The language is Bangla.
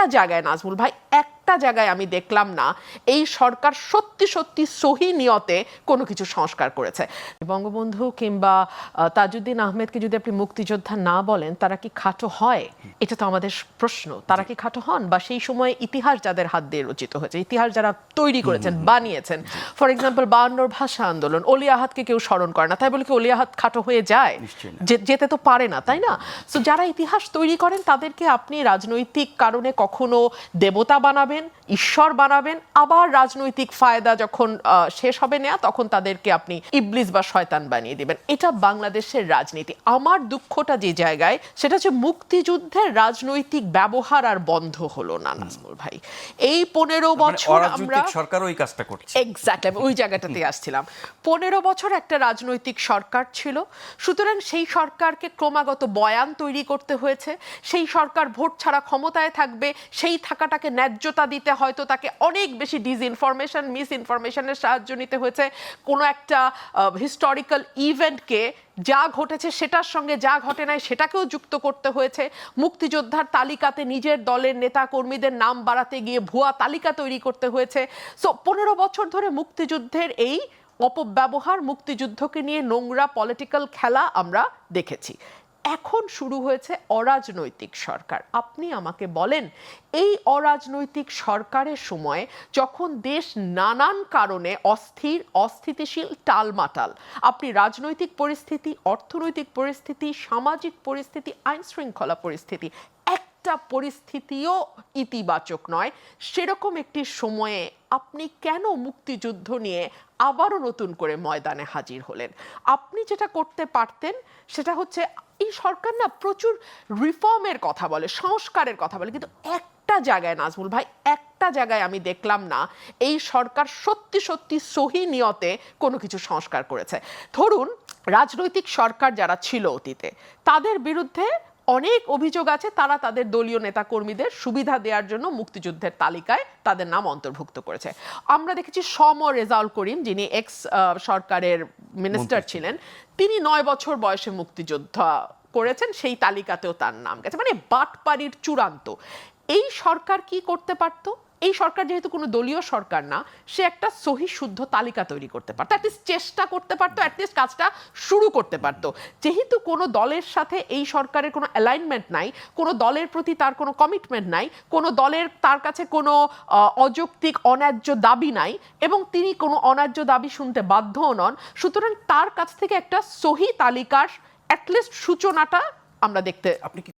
একটা জায়গায় নাজমুল ভাই একটা জায়গায় আমি দেখলাম না এই সরকার সত্যি সত্যি সহি নিয়তে কোনো কিছু সংস্কার করেছে। বঙ্গবন্ধু কিংবা তাজউদ্দিন আহমেদকে যদি আপনি মুক্তিযোদ্ধা না বলেন তারা কি খাটো হয়? এটা তো আমাদের প্রশ্ন। তারা কি খাটো হন? বা সেই সময় ইতিহাস যাদের হাত দিয়ে রচিত হয়েছে ইতিহাস যারা তৈরি করেছেন বানিয়েছেন ফর এক্সাম্পল বায়ান্নর ভাষা আন্দোলন অলি আহাতকে কেউ স্মরণ করে না তাই বলে কি অলি আহাত খাটো হয়ে যায়? যে- যেতে তো পারে না তাই না? তো যারা ইতিহাস তৈরি করেন তাদেরকে আপনি রাজনৈতিক কারণে কখনো দেবতা বানাবেন ঈশ্বর বানাবেন আবার রাজনৈতিক ফায়দা যখন শেষ হবে নেয়া তখন তাদেরকে আপনি ইবলিস বা শয়তান বানিয়ে দিবেন। এটা বাংলাদেশের রাজনীতি। আমার দুঃখটা যে জায়গায় সেটা হচ্ছে মুক্তিযুদ্ধের রাজনৈতিক ব্যবহার আর বন্ধ হলো না নাজমুল ভাই। এই পনেরো মানে বছর আমরা সরকার ওই কাজটা করছে। এক্স্যাক্টলি ওই জায়গাটাতে আসছিলাম। পনেরো বছর একটা রাজনৈতিক সরকার ছিল। সুতরাং সেই সরকারকে ক্রমাগত বয়ান তৈরি করতে হয়েছে। সেই সরকার ভোট ছাড়া ক্ষমতায় থাকবে সেই থাকাটাকে ন্যায্যতা দিতে হয়তো তাকে অনেক বেশি ডিসইনফরমেশন মিস ইনফরমেশনের সাহায্য নিতে হয়েছে। কোনো একটা হিস্টোরিক্যাল ইভেন্টকে যা ঘটেছে সেটার সঙ্গে যা ঘটে নাই সেটাকেও যুক্ত করতে হয়েছে। মুক্তিযোদ্ধার তালিকাতে নিজের দলের নেতা কর্মীদের নাম বাড়াতে গিয়ে ভুয়া তালিকা তৈরি করতে হয়েছে। সো পনেরো বছর ধরে মুক্তিযুদ্ধের এই অপব্যবহার, মুক্তিযুদ্ধকে নিয়ে নোংরা পলিটিক্যাল খেলা আমরা দেখেছি। এখন শুরু হয়েছে অরাজনৈতিক সরকার। আপনি আমাকে বলেন, এই অরাজনৈতিক সরকারের সময় যখন দেশ নানান কারণে অস্থির, অস্থিতিশীল, টালমাটাল, আপনি রাজনৈতিক পরিস্থিতি, অর্থনৈতিক পরিস্থিতি, সামাজিক পরিস্থিতি আইন শৃঙ্খলা পরিস্থিতি, একটা পরিস্থিতিও ইতিবাচক নয়। সেরকম একটি সময়ে আপনি কেন মুক্তিযুদ্ধ নিয়ে আবারও নতুন করে ময়দানে হাজির হলেন? আপনি যেটা করতে পারতেন, সেটা হচ্ছে এই সরকার না প্রচুর রিফর্মের কথা বলে, সংস্কারের কথা বলে, কিন্তু একটা জায়গায় নাজমুল ভাই, একটা জায়গায় আমি দেখলাম না এই সরকার সত্যি সত্যি সহি নিয়তে কোনো কিছু সংস্কার করেছে। ধরুন, রাজনৈতিক সরকার যারা ছিল অতীতে, তাদের বিরুদ্ধে অনেক অভিযোগ আছে তারা তাদের দলীয় নেতাকর্মীদের সুবিধা দেওয়ার জন্য মুক্তিযুদ্ধের তালিকায় তাদের নাম অন্তর্ভুক্ত করেছে। আমরা দেখেছি সম রেজাউল করিম যিনি এক্স সরকারের মিনিস্টার ছিলেন তিনি নয় বছর বয়সে মুক্তিযোদ্ধা করেছেন সেই তালিকাতেও তার নাম গেছে। মানে বাটপাড়ির চূড়ান্ত। এই সরকার কি করতে পারতো? এই সরকার যেহেতু কোনো দলীয় সরকার না, সে একটা সহি শুদ্ধ তালিকা তৈরি করতে পারতো। অ্যাটলিস্ট চেষ্টা করতে পারতো অ্যাটলিস্ট কাজটা শুরু করতে পারতো। যেহেতু কোনো দলের সাথে এই সরকারের কোনো অ্যালাইনমেন্ট নাই, কোনো দলের প্রতি তার কোনো কমিটমেন্ট নাই, কোনো দলের তার কাছে কোনো অযৌক্তিক, অন্যায্য দাবি নাই এবং তিনি কোনো অন্যায্য দাবি শুনতে বাধ্যও নন, সুতরাং তার কাছ থেকে একটা সহি তালিকার অ্যাটলিস্ট সূচনাটা আমরা দেখতে আপনি কি